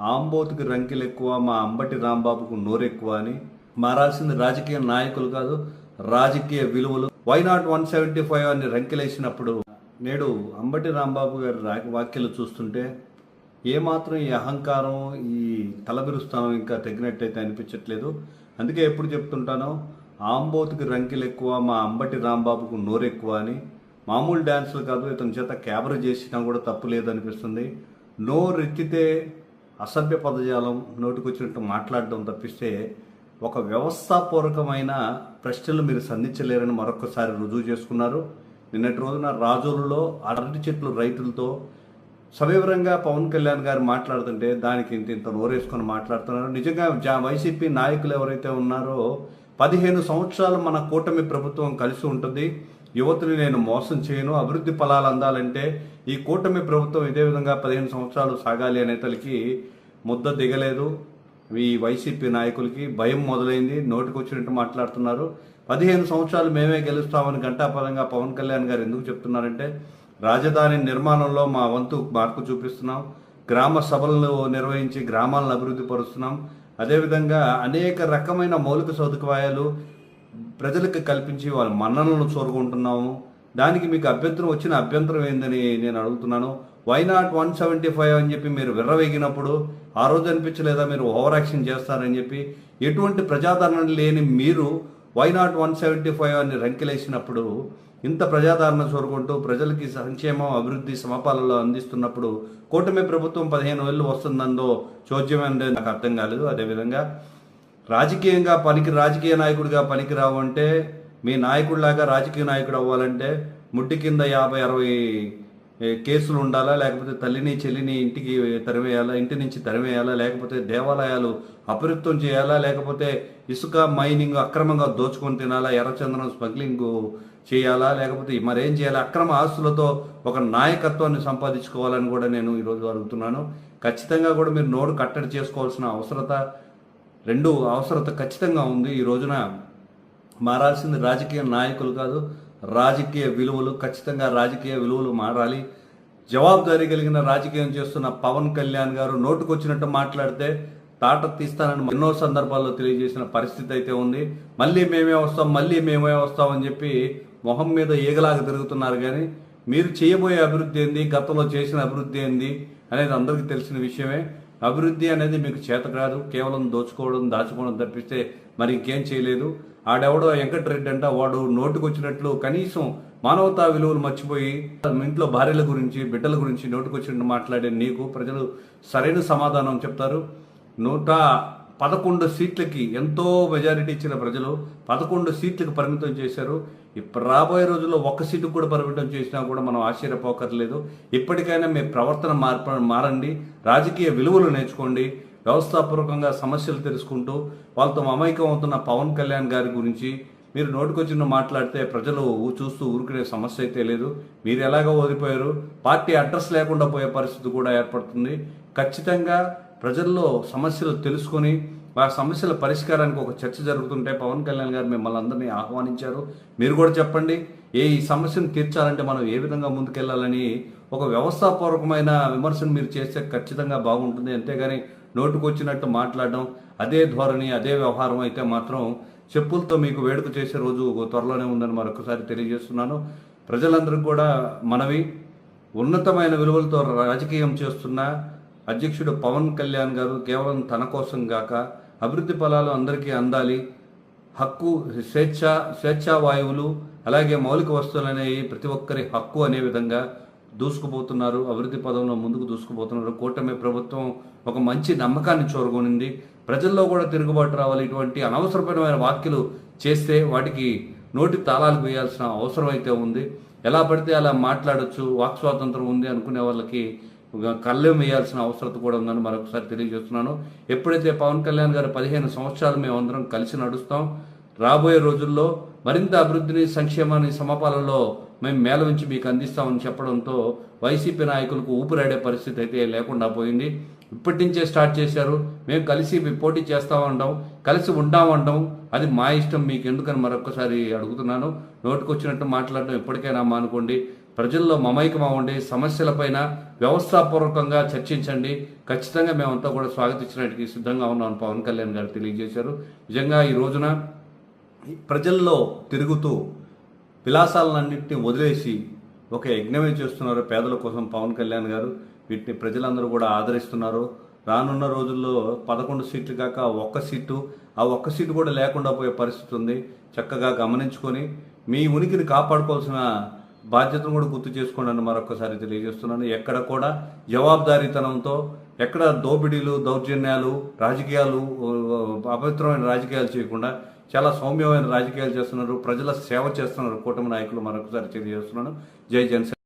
ఆంబోతుకి రంకెలు ఎక్కువ మా అంబటి రాంబాబుకు నోరెక్కువ అని మారాల్సింది రాజకీయ నాయకులు కాదు రాజకీయ విలువలు. Why not one seventy five అని రంకెలేసినప్పుడు నేడు అంబటి రాంబాబు గారి రా- చూస్తుంటే ఏమాత్రం ఈ అహంకారం ఈ తలబిరుస్తానం ఇంకా తగ్గినట్టయితే అనిపించట్లేదు. అందుకే ఎప్పుడు చెప్తుంటానో ఆంబోతుకి రంకెలు ఎక్కువ మా అంబటి రాంబాబుకు నోరెక్కువ అని మామూలు డ్యాన్సులు కాదు ఇతని చేత క్యాబర్ చేసినా కూడా తప్పు లేదనిపిస్తుంది. నోరెత్తితే అసభ్య పదజాలం నోటికొచ్చినట్టు మాట్లాడడం తప్పిస్తే ఒక వ్యవస్థాపూర్వకమైన ప్రశ్నలు మీరు సంధించలేరని మరొకసారి రుజువు చేసుకున్నారు. నిన్నటి రోజున రాజోలులో అరటి చెట్లు రైతులతో సవివరంగా పవన్ కళ్యాణ్ గారు మాట్లాడుతుంటే దానికి ఇంత ఇంత నోరేసుకొని మాట్లాడుతున్నారు. నిజంగా జా వైసీపీ నాయకులు ఎవరైతే ఉన్నారో పదిహేను సంవత్సరాలు మన కూటమి ప్రభుత్వం కలిసి ఉంటుంది. యువతని నేను మోసం చేయను అభివృద్ధి ఫలాలు అందాలంటే ఈ కూటమి ప్రభుత్వం ఇదే విధంగా పదిహేను సంవత్సరాలు సాగాలి అనేతలకి ముద్ద దిగలేదు. ఈ వైసీపీ నాయకులకి భయం మొదలైంది. నోటికొచ్చినట్టు మాట్లాడుతున్నారు. పదిహేను సంవత్సరాలు మేమే గెలుస్తామని ఘంటాపరంగా పవన్ కళ్యాణ్ గారు ఎందుకు చెప్తున్నారంటే రాజధాని నిర్మాణంలో మా వంతు మార్పు చూపిస్తున్నాం. గ్రామ సభలను నిర్వహించి గ్రామాలను అభివృద్ధి పరుస్తున్నాం. అదేవిధంగా అనేక రకమైన మౌలిక సదుపాయాలు ప్రజలకు కల్పించి వాళ్ళ మన్ననలను చూరుకుంటున్నాము దానికి మీకు అభ్యంతరం వచ్చిన అభ్యంతరం ఏందని నేను అడుగుతున్నాను. Why not one seventy five అని చెప్పి మీరు విర్రవేగినప్పుడు ఆ రోజు అనిపించలేదా? మీరు ఓవర్ యాక్షన్ చేస్తారని చెప్పి ఎటువంటి ప్రజాదరణ లేని మీరు why not one seventy five అని రంకెలేసినప్పుడు ఇంత ప్రజాదరణ చూరుకుంటూ ప్రజలకి సంక్షేమం అభివృద్ధి సమపాలలో అందిస్తున్నప్పుడు కూటమి ప్రభుత్వం పదిహేను వేలు వస్తుందందో చోద్యమైనది నాకు అర్థం కాలేదు. అదేవిధంగా రాజకీయంగా పనికి రాజకీయ నాయకుడిగా పనికిరావు అంటే మీ నాయకుడిలాగా రాజకీయ నాయకుడు అవ్వాలంటే ముట్టి కింద యాభై అరవై కేసులు ఉండాలా? లేకపోతే తల్లిని చెల్లిని ఇంటికి తరివేయాలా ఇంటి నుంచి తరివేయాలా లేకపోతే దేవాలయాలు అపరిత్వం చేయాలా? లేకపోతే ఇసుక మైనింగ్ అక్రమంగా దోచుకొని తినాలా? ఎర్రచందనం స్మగ్లింగ్ చేయాలా? లేకపోతే మరేం చేయాలి? అక్రమ ఆస్తులతో ఒక నాయకత్వాన్ని సంపాదించుకోవాలని కూడా నేను ఈరోజు అడుగుతున్నాను. ఖచ్చితంగా కూడా మీరు నోరు కట్టడి చేసుకోవాల్సిన అవసరత రెండు అవసరత ఖచ్చితంగా ఉంది. ఈ రోజున మారాల్సింది రాజకీయ నాయకులు కాదు రాజకీయ విలువలు ఖచ్చితంగా రాజకీయ విలువలు మారాలి. జవాబుదారీ కలిగిన రాజకీయం చేస్తున్న పవన్ కళ్యాణ్ గారు నోటుకొచ్చినట్టు మాట్లాడితే తాట తీస్తానని ఎన్నో సందర్భాల్లో తెలియజేసిన పరిస్థితి అయితే ఉంది. మళ్ళీ మేమే వస్తాం మళ్ళీ మేమే వస్తాం అని చెప్పి మొహం మీద ఈగలాగా తిరుగుతున్నారు కానీ మీరు చేయబోయే అభివృద్ధి ఏంది గతంలో చేసిన అభివృద్ధి ఏంది అనేది అందరికీ తెలిసిన విషయమే. అభివృద్ధి అనేది మీకు చేత కాదు కేవలం దోచుకోవడం దాచుకోవడం తప్పిస్తే మరి ఇంకేం చేయలేదు. ఆడెవడో వెంకటరెడ్డి అంట వాడు నోటుకొచ్చినట్లు కనీసం మానవతా విలువలు మర్చిపోయి ఇంట్లో భార్యల గురించి బిడ్డల గురించి నోటుకొచ్చినట్టు మాట్లాడే నీకు ప్రజలు సరైన సమాధానం చెప్తారు. నూట పదకొండు సీట్లకి ఎంతో మెజారిటీ ఇచ్చిన ప్రజలు పదకొండు సీట్లకు పరిమితం చేశారు. ఇప్పుడు రాబోయే రోజుల్లో ఒక్క సీటు కూడా పరిమితం చేసినా కూడా మనం ఆశ్చర్యపోకర్లేదు. ఇప్పటికైనా మీ ప్రవర్తన మార్ప మారండి. రాజకీయ విలువలు నేర్చుకోండి. వ్యవస్థాపూర్వకంగా సమస్యలు తెలుసుకుంటూ వాళ్ళతో మమైకం అవుతున్న పవన్ కళ్యాణ్ గారి గురించి మీరు నోటికొచ్చిన మాట్లాడితే ప్రజలు చూస్తూ ఊరుకునే సమస్య అయితే లేదు. మీరు ఎలాగో ఓడిపోయారు. పార్టీ అడ్రస్ లేకుండా పోయే పరిస్థితి కూడా ఏర్పడుతుంది. ఖచ్చితంగా ప్రజల్లో సమస్యలు తెలుసుకొని ఆ సమస్యల పరిష్కారానికి ఒక చర్చ జరుగుతుంటే పవన్ కళ్యాణ్ గారు మిమ్మల్ని అందరినీ ఆహ్వానించారు. మీరు కూడా చెప్పండి ఏ ఈ సమస్యను తీర్చాలంటే మనం ఏ విధంగా ముందుకెళ్ళాలని ఒక వ్యవస్థాపూర్వకమైన విమర్శను మీరు చేస్తే ఖచ్చితంగా బాగుంటుంది. అంతేగాని నోటుకొచ్చినట్టు మాట్లాడడం అదే ధోరణి అదే వ్యవహారం అయితే మాత్రం చెప్పులతో మీకు వేడుక చేసే రోజు త్వరలోనే ఉందని మరొకసారి తెలియజేస్తున్నాను. ప్రజలందరికీ కూడా మనవి ఉన్నతమైన విలువలతో రాజకీయం చేస్తున్న అధ్యక్షుడు పవన్ కళ్యాణ్ గారు కేవలం తన కోసం గాక అభివృద్ధి ఫలాలు అందరికీ అందాలి. హక్కు స్వేచ్ఛ స్వేచ్ఛా వాయువులు అలాగే మౌలిక వస్తువులు అనేవి ప్రతి ఒక్కరి హక్కు అనే విధంగా దూసుకుపోతున్నారు. అభివృద్ధి పదంలో ముందుకు దూసుకుపోతున్నారు. కూటమి ప్రభుత్వం ఒక మంచి నమ్మకాన్ని చూరగొనింది. ప్రజల్లో కూడా తిరుగుబాటు రావాలి. ఇటువంటి అనవసరమైన వ్యాఖ్యలు చేస్తే వాటికి నోటి తాళాలు వేయాల్సిన అవసరం అయితే ఉంది. ఎలా పడితే అలా మాట్లాడొచ్చు. వాక్ స్వాతంత్రం ఉంది అనుకునే వాళ్ళకి కళ్ళెం వేయాల్సిన అవసరం కూడా ఉందని మరొకసారి తెలియజేస్తున్నాను. ఎప్పుడైతే పవన్ కళ్యాణ్ గారు పదిహేను సంవత్సరాలు మేమందరం కలిసి నడుస్తాం రాబోయే రోజుల్లో మరింత అభివృద్ధిని సంక్షేమాన్ని సమపాలలో మేము మేళవించి మీకు అందిస్తామని చెప్పడంతో వైసీపీ నాయకులకు ఊపిరాడే పరిస్థితి అయితే లేకుండా పోయింది. ఇప్పటి నుంచే స్టార్ట్ చేశారు. మేము కలిసి పోటీ చేస్తామంటాం కలిసి ఉంటామంటాం అది మా ఇష్టం మీకు ఎందుకని మరొకసారి అడుగుతున్నాను. నోటుకొచ్చినట్టు మాట్లాడడం ఎప్పటికైనా మానుకోండి. ప్రజల్లో మమైకం అవ్వండి సమస్యలపైన వ్యవస్థాపూర్వకంగా చర్చించండి. ఖచ్చితంగా మేమంతా కూడా స్వాగతించడానికి సిద్ధంగా ఉన్నామని పవన్ కళ్యాణ్ గారు తెలియజేశారు. నిజంగా ఈ రోజున ప్రజల్లో తిరుగుతూ విలాసాలన్నింటినీ వదిలేసి ఒక యజ్ఞమే చేస్తున్నారు పేదల కోసం పవన్ కళ్యాణ్ గారు. వీటిని ప్రజలందరూ కూడా ఆదరిస్తున్నారు. రానున్న రోజుల్లో పదకొండు సీట్లు కాక ఒక్క సీటు ఆ ఒక్క సీటు కూడా లేకుండా పోయే పరిస్థితి ఉంది. చక్కగా గమనించుకొని మీ ఉనికిని కాపాడుకోవాల్సిన బాధ్యతను కూడా గుర్తు చేసుకోండి మరొకసారి తెలియజేస్తున్నాను. ఎక్కడ కూడా జవాబుదారీతనంతో ఎక్కడ దోపిడీలు దౌర్జన్యాలు రాజకీయాలు అపవిత్రమైన రాజకీయాలు చేయకుండా చాలా సౌమ్యమైన రాజకీయాలు చేస్తున్నారు. ప్రజల సేవ చేస్తున్నారు. కూటమి నాయకులు మరొకసారి తెలియజేస్తున్నాను. జై జనసేన.